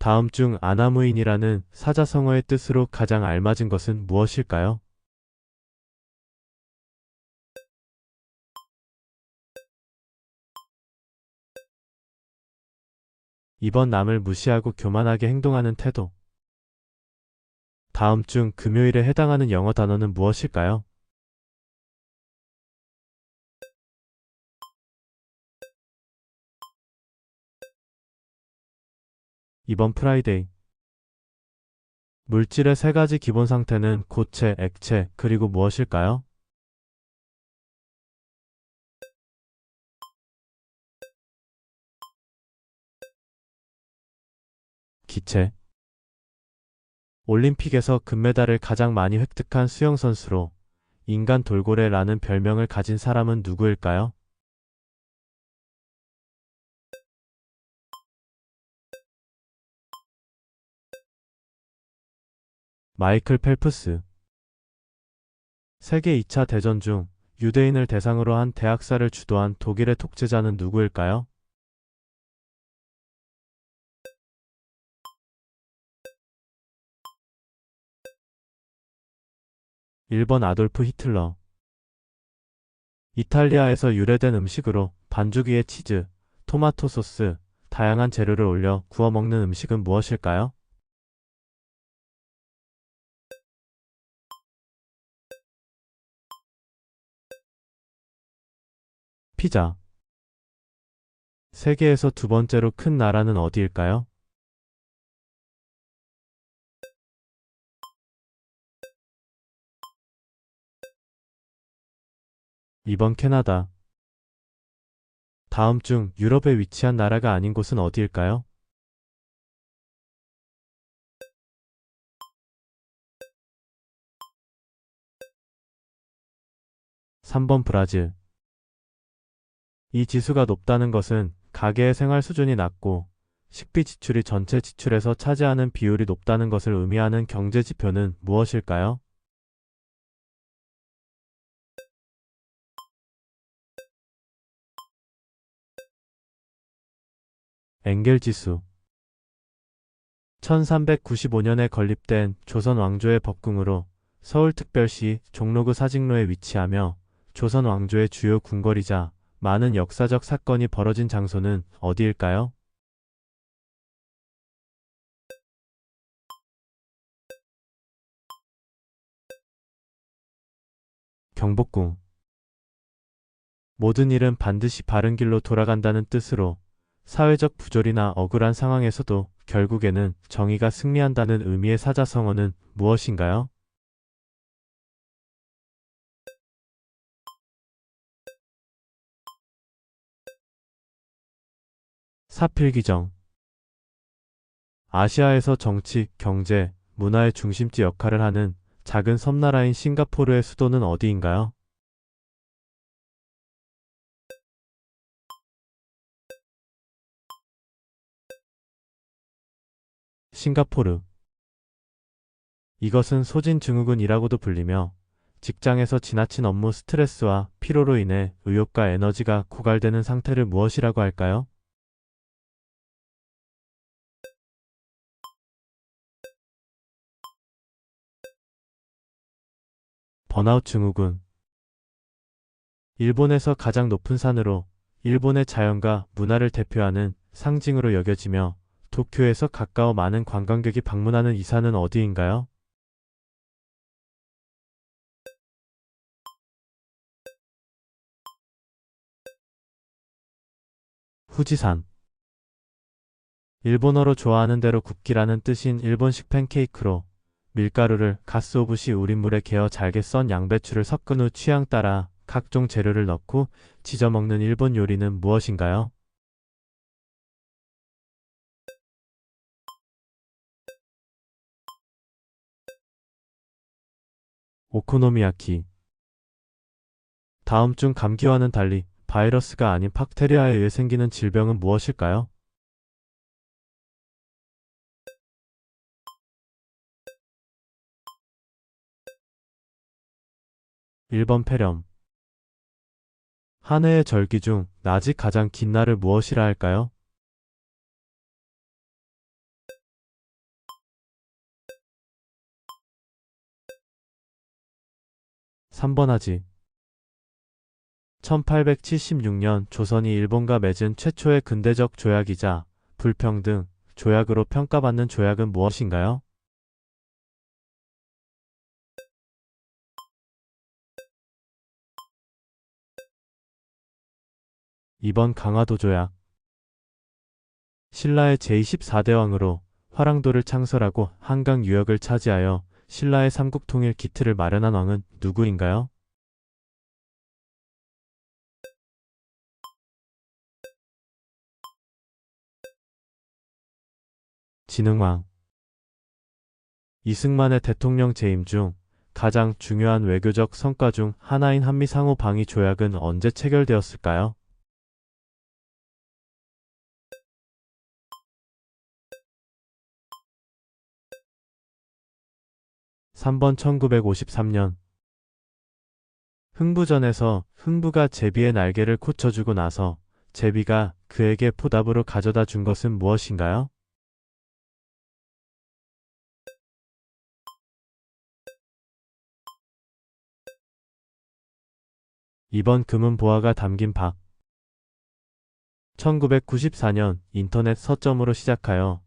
다음 중 아나무인이라는 사자성어의 뜻으로 가장 알맞은 것은 무엇일까요? 이번 남을 무시하고 교만하게 행동하는 태도. 다음 중 금요일에 해당하는 영어 단어는 무엇일까요? 2번 프라이데이. 물질의 세 가지 기본 상태는 고체, 액체, 그리고 무엇일까요? '기체' 올림픽에서 금메달을 가장 많이 획득한 수영 선수로 인간 돌고래라는 별명을 가진 사람은 누구일까요? 마이클 펠프스 세계 2차 대전 중 유대인을 대상으로 한 대학살을 주도한 독일의 독재자는 누구일까요? 1번 아돌프 히틀러 이탈리아에서 유래된 음식으로 반죽 위에 치즈, 토마토 소스, 다양한 재료를 올려 구워 먹는 음식은 무엇일까요? ' 피자' 세계에서 두 번째로 큰 나라는 어디일까요? 2번 캐나다. 다음 중 유럽에 위치한 나라가 아닌 곳은 어디일까요? 3번 브라질. 이 지수가 높다는 것은 가계의 생활 수준이 낮고 식비 지출이 전체 지출에서 차지하는 비율이 높다는 것을 의미하는 경제 지표는 무엇일까요? '엥겔 지수' 1395년에 건립된 조선 왕조의 법궁으로 서울특별시 종로구 사직로에 위치하며 조선 왕조의 주요 궁궐이자 많은 역사적 사건이 벌어진 장소는 어디일까요? 경복궁 모든 일은 반드시 바른 길로 돌아간다는 뜻으로 사회적 부조리나 억울한 상황에서도 결국에는 정의가 승리한다는 의미의 사자성어는 무엇인가요? 사필기정 아시아에서 정치, 경제, 문화의 중심지 역할을 하는 작은 섬나라인 싱가포르의 수도는 어디인가요? 싱가포르 이것은 소진 증후군이라고도 불리며 직장에서 지나친 업무 스트레스와 피로로 인해 의욕과 에너지가 고갈되는 상태를 무엇이라고 할까요? 번아웃 증후군 일본에서 가장 높은 산으로 일본의 자연과 문화를 대표하는 상징으로 여겨지며 도쿄에서 가까워 많은 관광객이 방문하는 이 산은 어디인가요? 후지산 일본어로 좋아하는 대로 굽기라는 뜻인 일본식 팬케이크로 밀가루를 가스 오브시 우린 물에 개어 잘게 썬 양배추를 섞은 후 취향 따라 각종 재료를 넣고 지져 먹는 일본 요리는 무엇인가요? 오코노미야키 다음 중 감기와는 달리 바이러스가 아닌 박테리아에 의해 생기는 질병은 무엇일까요? 1번 폐렴 한 해의 절기 중 낮이 가장 긴 날을 무엇이라 할까요? (3번하지) 1876년 조선이 일본과 맺은 최초의 근대적 조약이자 불평등, 조약으로 평가받는 조약은 무엇인가요? 2번 강화도 조약 신라의 제24대 왕으로 화랑도를 창설하고 한강 유역을 차지하여 신라의 삼국 통일 기틀을 마련한 왕은 누구인가요? '진흥왕' 이승만의 대통령 재임 중 가장 중요한 외교적 성과 중 하나인 한미 상호 방위 조약은 언제 체결되었을까요? 3번 1953년 흥부전에서 흥부가 제비의 날개를 고쳐주고 나서 제비가 그에게 포답으로 가져다 준 것은 무엇인가요? 2번 금은 보화가 담긴 박 1994년 인터넷 서점으로 시작하여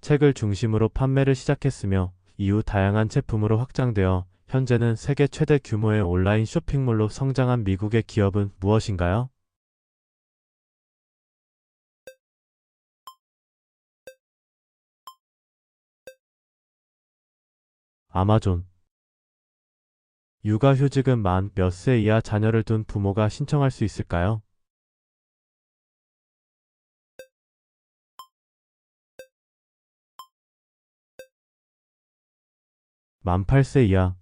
책을 중심으로 판매를 시작했으며 이후 다양한 제품으로 확장되어 현재는 세계 최대 규모의 온라인 쇼핑몰로 성장한 미국의 기업은 무엇인가요? 아마존 육아휴직은 만 몇 세 이하 자녀를 둔 부모가 신청할 수 있을까요? 만 8세 이하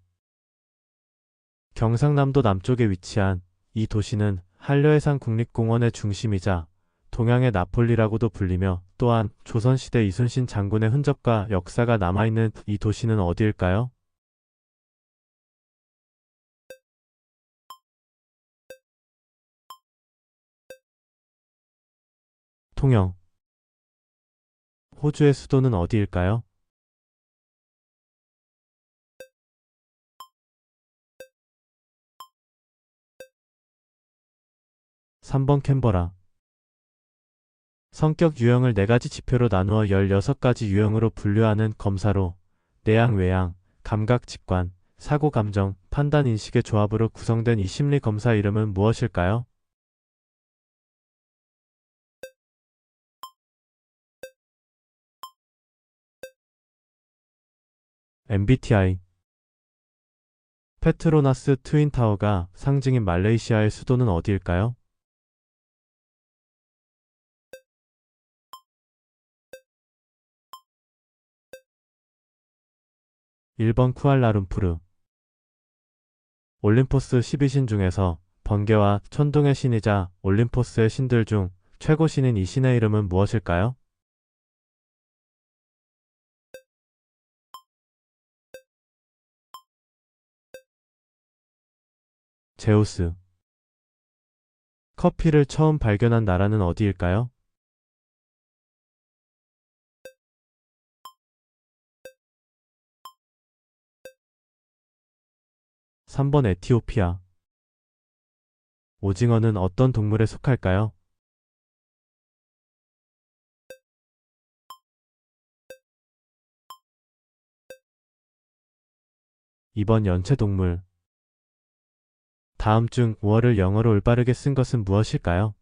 경상남도 남쪽에 위치한 이 도시는 한려해상 국립공원의 중심이자 동양의 나폴리라고도 불리며 또한 조선시대 이순신 장군의 흔적과 역사가 남아있는 이 도시는 어디일까요? 통영 호주의 수도는 어디일까요? 3번 캔버라 성격 유형을 4가지 지표로 나누어 16가지 유형으로 분류하는 검사로 내양, 외양, 감각, 직관, 사고, 감정, 판단, 인식의 조합으로 구성된 이 심리 검사 이름은 무엇일까요? MBTI 페트로나스 트윈타워가 상징인 말레이시아의 수도는 어디일까요? 1번 쿠알라룸푸르 올림포스 12신 중에서 번개와 천둥의 신이자 올림포스의 신들 중 최고 신인 이 신의 이름은 무엇일까요? 제우스 커피를 처음 발견한 나라는 어디일까요? 3번 에티오피아 오징어는 어떤 동물에 속할까요? 이번 연체 동물 다음 중 5월을 영어로 올바르게 쓴 것은 무엇일까요?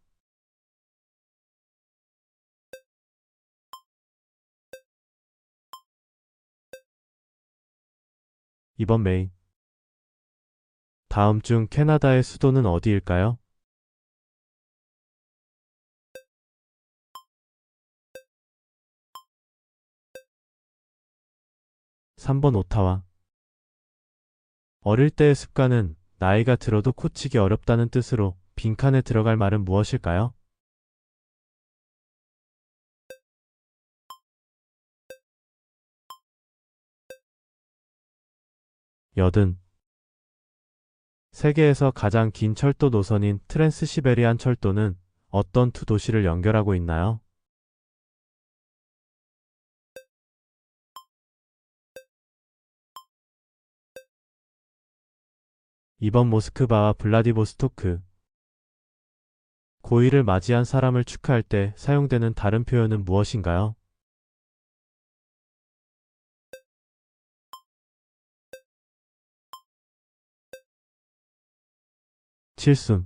2번 메이 다음 중 캐나다의 수도는 어디일까요? 3번 오타와 어릴 때의 습관은 나이가 들어도 고치기 어렵다는 뜻으로 빈칸에 들어갈 말은 무엇일까요? 여든 세계에서 가장 긴 철도 노선인 트랜스시베리안 철도는 어떤 두 도시를 연결하고 있나요? 2번 모스크바와 블라디보스토크. 고일을 맞이한 사람을 축하할 때 사용되는 다른 표현은 무엇인가요? 7순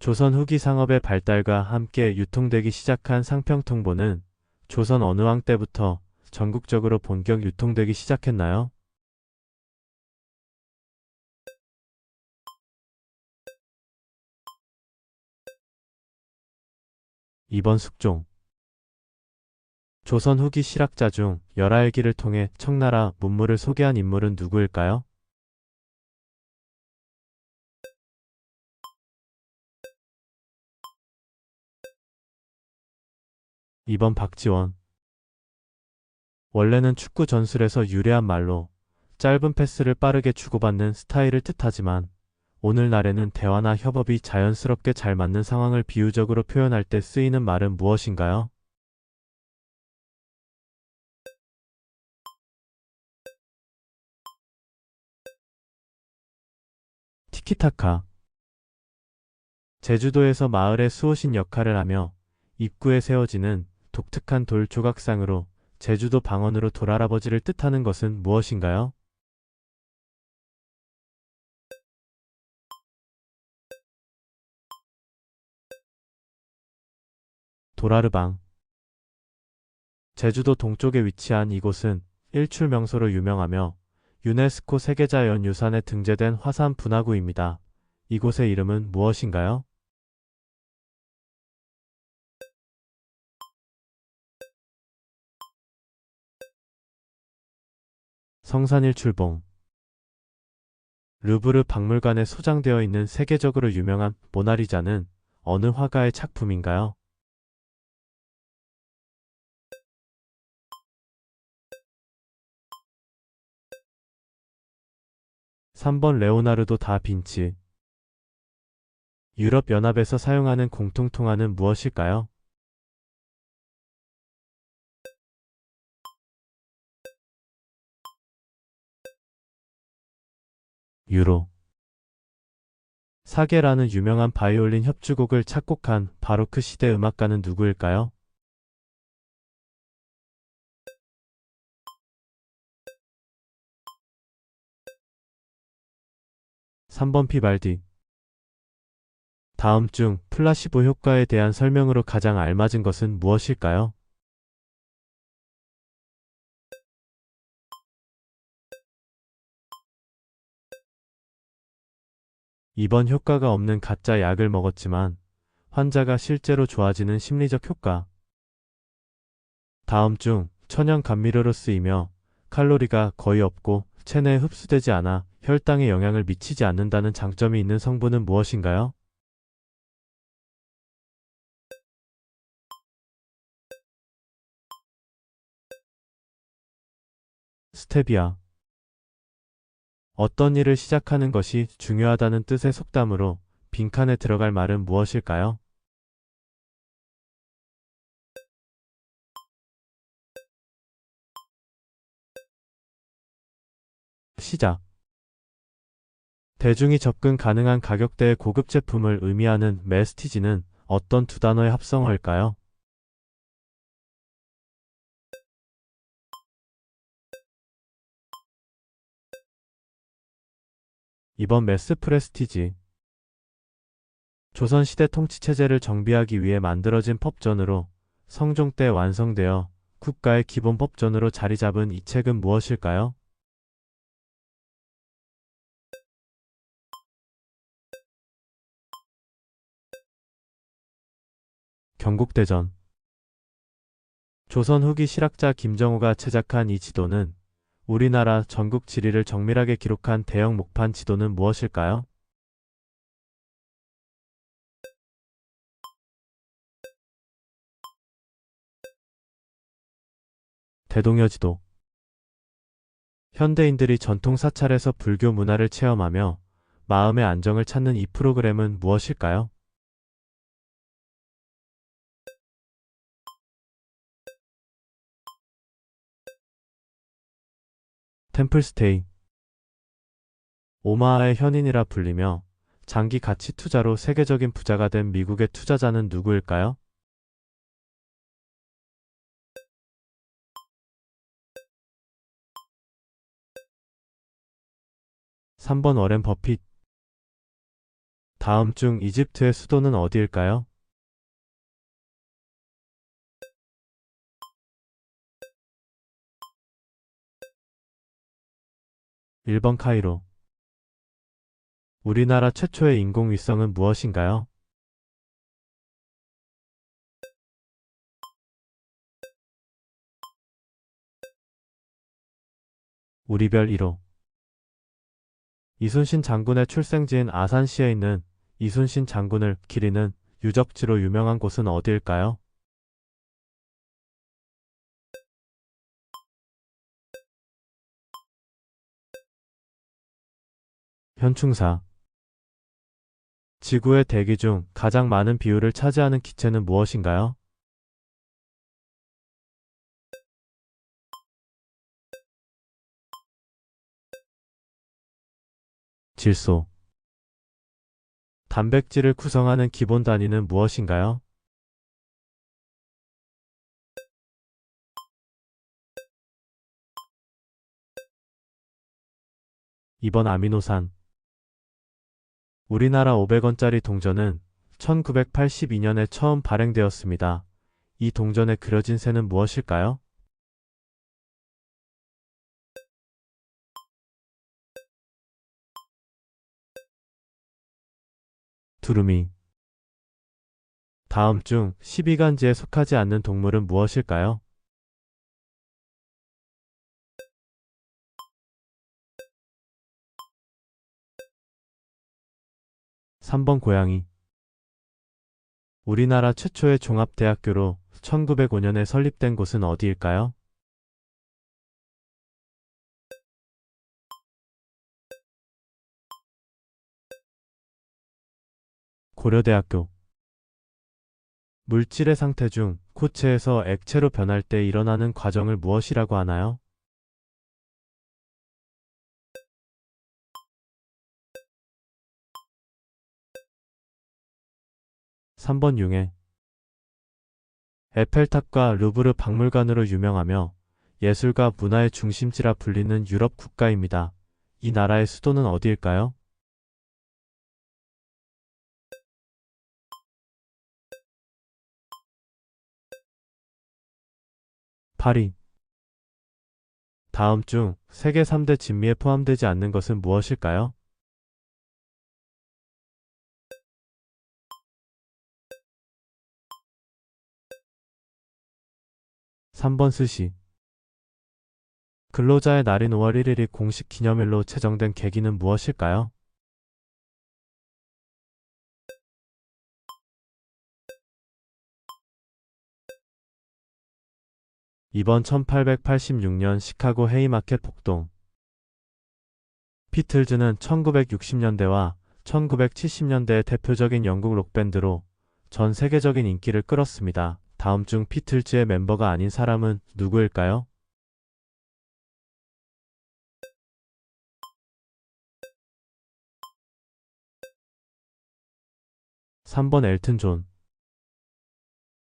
조선 후기 상업의 발달과 함께 유통되기 시작한 상평통보는 조선 어느 왕 때부터 전국적으로 본격 유통되기 시작했나요? 2번 숙종 조선 후기 실학자 중 열하일기를 통해 청나라 문물을 소개한 인물은 누구일까요? 2번 박지원 원래는 축구 전술에서 유래한 말로 짧은 패스를 빠르게 주고받는 스타일을 뜻하지만 오늘날에는 대화나 협업이 자연스럽게 잘 맞는 상황을 비유적으로 표현할 때 쓰이는 말은 무엇인가요? 티키타카 제주도에서 마을의 수호신 역할을 하며 입구에 세워지는 독특한 돌 조각상으로 제주도 방언으로 돌할아버지를 뜻하는 것은 무엇인가요? 도라르방 제주도 동쪽에 위치한 이곳은 일출 명소로 유명하며 유네스코 세계자연유산에 등재된 화산 분화구입니다. 이곳의 이름은 무엇인가요? 성산일 출봉 루브르 박물관에 소장되어 있는 세계적으로 유명한 모나리자는 어느 화가의 작품인가요? 3번 레오나르도 다 빈치 유럽연합에서 사용하는 공통통화는 무엇일까요? 유로 사계라는 유명한 바이올린 협주곡을 작곡한 바로크 시대 음악가는 누구일까요? 3번 피발디 다음 중 플라시보 효과에 대한 설명으로 가장 알맞은 것은 무엇일까요? 2번 효과가 없는 가짜 약을 먹었지만 환자가 실제로 좋아지는 심리적 효과. 다음 중 천연 감미료로 쓰이며 칼로리가 거의 없고 체내에 흡수되지 않아 혈당에 영향을 미치지 않는다는 장점이 있는 성분은 무엇인가요? 스테비아 어떤 일을 시작하는 것이 중요하다는 뜻의 속담으로 빈칸에 들어갈 말은 무엇일까요? 시작 대중이 접근 가능한 가격대의 고급 제품을 의미하는 메스티지는 어떤 두 단어의 합성어일까요? 이번 메스 프레스티지 조선시대 통치체제를 정비하기 위해 만들어진 법전으로 성종 때 완성되어 국가의 기본 법전으로 자리 잡은 이 책은 무엇일까요? 경국대전 조선 후기 실학자 김정우가 제작한 이 지도는 우리나라 전국 지리를 정밀하게 기록한 대형 목판 지도는 무엇일까요? 대동여 지도 현대인들이 전통 사찰에서 불교 문화를 체험하며 마음의 안정을 찾는 이 프로그램은 무엇일까요? 템플스테이 오마하의 현인이라 불리며 장기 가치 투자로 세계적인 부자가 된 미국의 투자자는 누구일까요? (3번) 워렌 버핏 다음 중 이집트의 수도는 어디일까요? 1번 카이로 우리나라 최초의 인공위성은 무엇인가요? '우리별 1호' 이순신 장군의 출생지인 아산시에 있는 이순신 장군을 기리는 유적지로 유명한 곳은 어디일까요? 현충사 지구의 대기 중 가장 많은 비율을 차지하는 기체는 무엇인가요? 질소 단백질을 구성하는 기본 단위는 무엇인가요? 이번 아미노산 우리나라 500원짜리 동전은 1982년에 처음 발행되었습니다. 이 동전에 그려진 새는 무엇일까요? 두루미 다음 중 12간지에 속하지 않는 동물은 무엇일까요? 3번 고양이 우리나라 최초의 종합대학교로 1905년에 설립된 곳은 어디일까요? '고려대학교' 물질의 상태 중 고체에서 액체로 변할 때 일어나는 과정을 무엇이라고 하나요? (3번) 융해 에펠탑과 루브르 박물관으로 유명하며 예술과 문화의 중심지라 불리는 유럽 국가입니다. 이 나라의 수도는 어디일까요? 8위 다음 중 세계 3대 진미에 포함되지 않는 것은 무엇일까요? 3번 스시 근로자의 날인 5월 1일이 공식 기념일로 제정된 계기는 무엇일까요? 이번 1886년 시카고 헤이마켓 폭동 피틀즈는 1960년대와 1970년대의 대표적인 영국 록밴드로 전 세계적인 인기를 끌었습니다. 다음 중 피틀즈의 멤버가 아닌 사람은 누구일까요? 3번 엘튼 존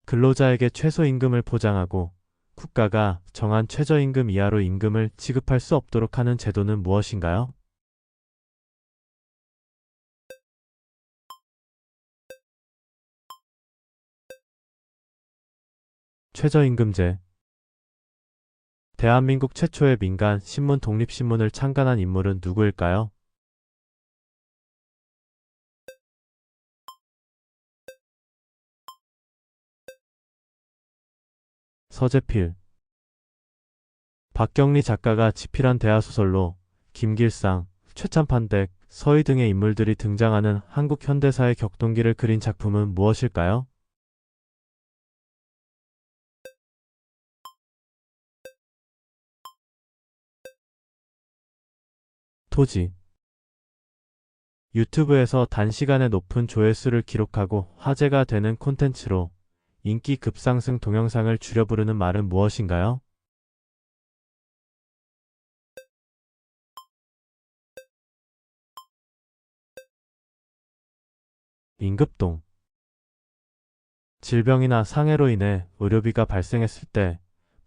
근로자에게 최소임금을 보장하고 국가가 정한 최저임금 이하로 임금을 지급할 수 없도록 하는 제도는 무엇인가요? 최저임금제 대한민국 최초의 민간 신문 독립신문을 창간한 인물은 누구일까요? 서재필 박경리 작가가 집필한 대하소설로 김길상, 최찬판댁, 서희 등의 인물들이 등장하는 한국 현대사의 격동기를 그린 작품은 무엇일까요? 토지 유튜브에서 단시간에 높은 조회수를 기록하고 화제가 되는 콘텐츠로 인기 급상승 동영상을 줄여 부르는 말은 무엇인가요? 민급동 질병이나 상해로 인해 의료비가 발생했을 때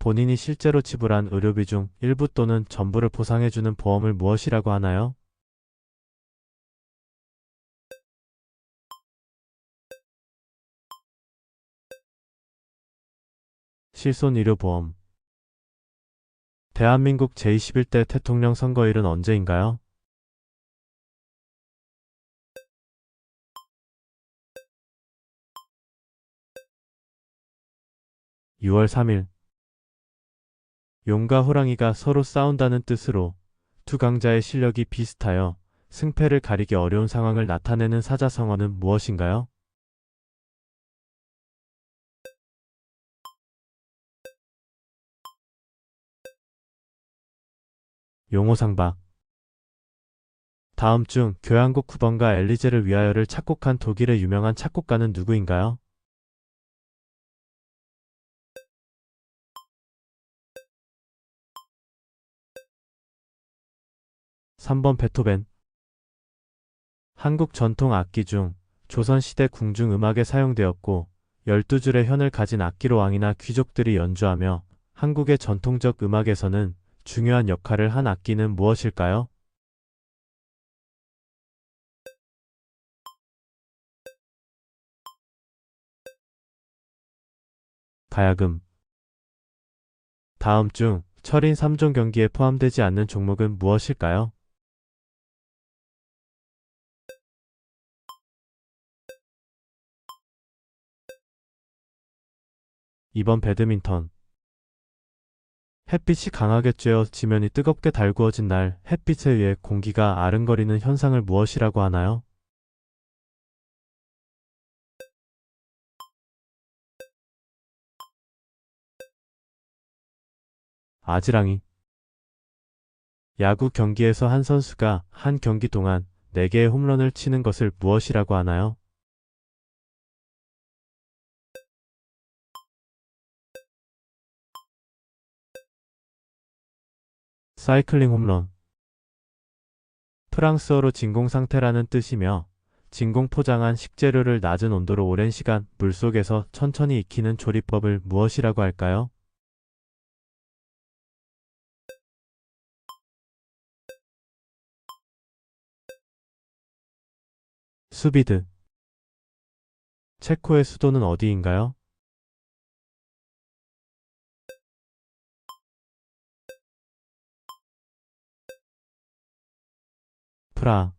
본인이 실제로 지불한 의료비 중 일부 또는 전부를 보상해주는 보험을 무엇이라고 하나요? 실손의료보험 대한민국 제21대 대통령 선거일은 언제인가요? 6월 3일 용과 호랑이가 서로 싸운다는 뜻으로 두 강자의 실력이 비슷하여 승패를 가리기 어려운 상황을 나타내는 사자성어는 무엇인가요? 용호상박 다음 중 교향곡 9번가 엘리제를 위하여를 작곡한 독일의 유명한 작곡가는 누구인가요? 3번 베토벤 한국 전통 악기 중 조선시대 궁중 음악에 사용되었고 12줄의 현을 가진 악기로 왕이나 귀족들이 연주하며 한국의 전통적 음악에서는 중요한 역할을 한 악기는 무엇일까요? 가야금 다음 중 철인 3종 경기에 포함되지 않는 종목은 무엇일까요? 2번 배드민턴 햇빛이 강하게 쬐어 지면이 뜨겁게 달구어진 날 햇빛에 의해 공기가 아른거리는 현상을 무엇이라고 하나요? 아지랑이 야구 경기에서 한 선수가 한 경기 동안 4개의 홈런을 치는 것을 무엇이라고 하나요? 사이클링 홈런 프랑스어로 진공 상태라는 뜻이며 진공 포장한 식재료를 낮은 온도로 오랜 시간 물속에서 천천히 익히는 조리법을 무엇이라고 할까요? 수비드 체코의 수도는 어디인가요? 프라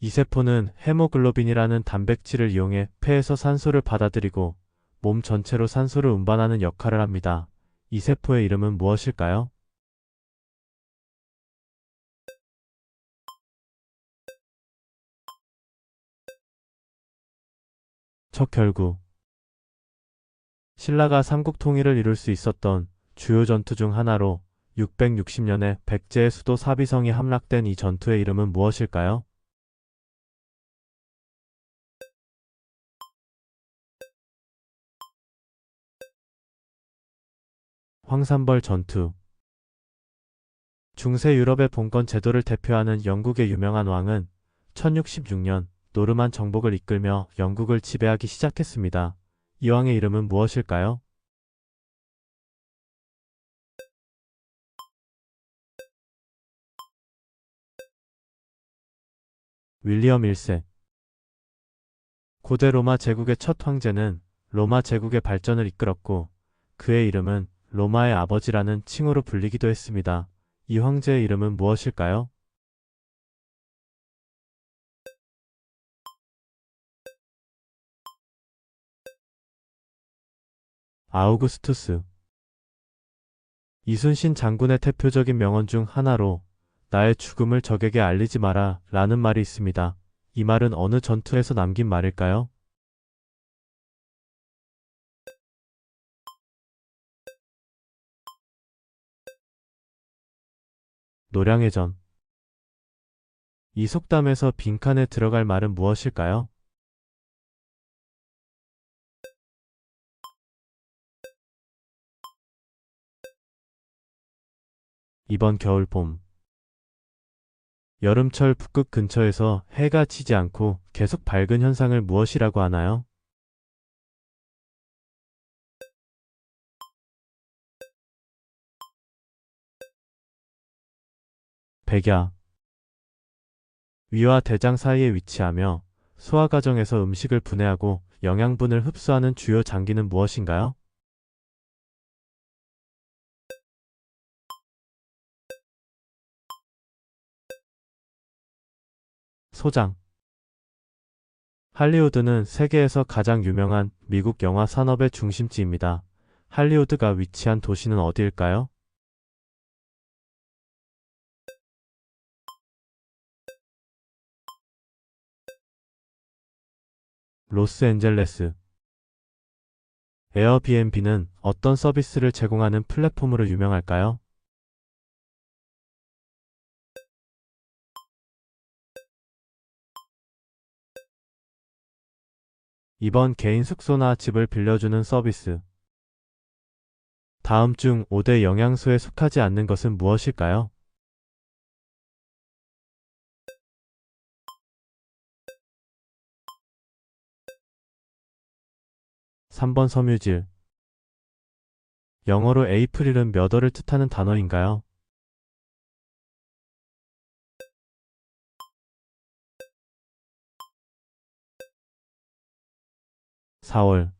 이 세포는 헤모글로빈이라는 단백질을 이용해 폐에서 산소를 받아들이고 몸 전체로 산소를 운반하는 역할을 합니다. 이 세포의 이름은 무엇일까요? 척결구 신라가 삼국 통일을 이룰 수 있었던 주요 전투 중 하나로 660년에 백제의 수도 사비성이 함락된 이 전투의 이름은 무엇일까요? 황산벌 전투 중세 유럽의 봉건 제도를 대표하는 영국의 유명한 왕은 1066년 노르만 정복을 이끌며 영국을 지배하기 시작했습니다. 이 왕의 이름은 무엇일까요? 윌리엄 1세 고대 로마 제국의 첫 황제는 로마 제국의 발전을 이끌었고 그의 이름은 로마의 아버지라는 칭호로 불리기도 했습니다. 이 황제의 이름은 무엇일까요? 아우구스투스 이순신 장군의 대표적인 명언 중 하나로 나의 죽음을 적에게 알리지 마라 라는 말이 있습니다. 이 말은 어느 전투에서 남긴 말일까요? 노량의 전. 이 속담에서 빈칸에 들어갈 말은 무엇일까요? 이번 겨울 봄 여름철 북극 근처에서 해가 지지 않고 계속 밝은 현상을 무엇이라고 하나요? 백야 위와 대장 사이에 위치하며 소화 과정에서 음식을 분해하고 영양분을 흡수하는 주요 장기는 무엇인가요? 소장 할리우드는 세계에서 가장 유명한 미국 영화 산업의 중심지입니다. 할리우드가 위치한 도시는 어디일까요? 로스앤젤레스 에어비앤비는 어떤 서비스를 제공하는 플랫폼으로 유명할까요? 2번 개인 숙소나 집을 빌려주는 서비스. 다음 중 5대 영양소에 속하지 않는 것은 무엇일까요? 3번 섬유질. 영어로 에이프릴은 몇 월을 뜻하는 단어인가요? 4월.